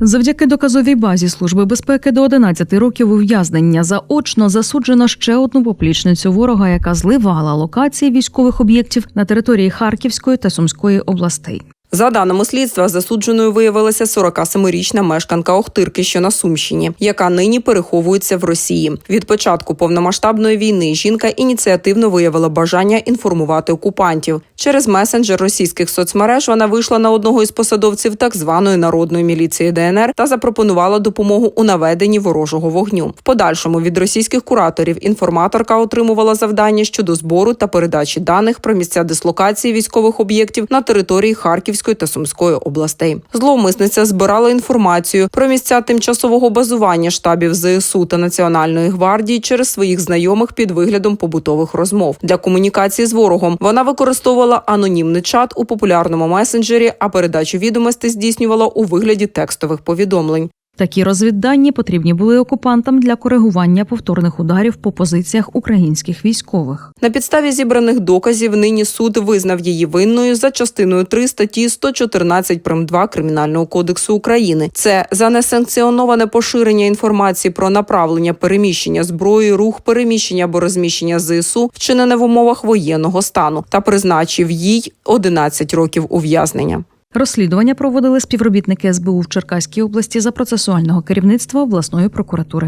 Завдяки доказовій базі Служби безпеки до 11 років ув'язнення заочно засуджено ще одну поплічницю ворога, яка зливала локації військових об'єктів на території Харківської та Сумської областей. За даними слідства, засудженою виявилася 47-річна мешканка Охтирки, що на Сумщині, яка нині переховується в Росії. Від початку повномасштабної війни жінка ініціативно виявила бажання інформувати окупантів. Через месенджер російських соцмереж вона вийшла на одного із посадовців так званої народної міліції ДНР та запропонувала допомогу у наведенні ворожого вогню. В подальшому від російських кураторів інформаторка отримувала завдання щодо збору та передачі даних про місця дислокації військових об'єктів на території Харківської та Сумської областей. Зловмисниця збирала інформацію про місця тимчасового базування штабів ЗСУ та Національної гвардії через своїх знайомих під виглядом побутових розмов. Для комунікації з ворогом вона використовувала анонімний чат у популярному месенджері, а передачу відомостей здійснювала у вигляді текстових повідомлень. Такі розвіддані потрібні були окупантам для коригування повторних ударів по позиціях українських військових. На підставі зібраних доказів нині суд визнав її винною за частиною 3 статті 114 прим. 2 Кримінального кодексу України. Це за несанкціоноване поширення інформації про направлення переміщення зброї, рух переміщення або розміщення ЗСУ, вчинене в умовах воєнного стану, та призначив їй 11 років ув'язнення. Розслідування проводили співробітники СБУ в Черкаській області за процесуального керівництва обласної прокуратури.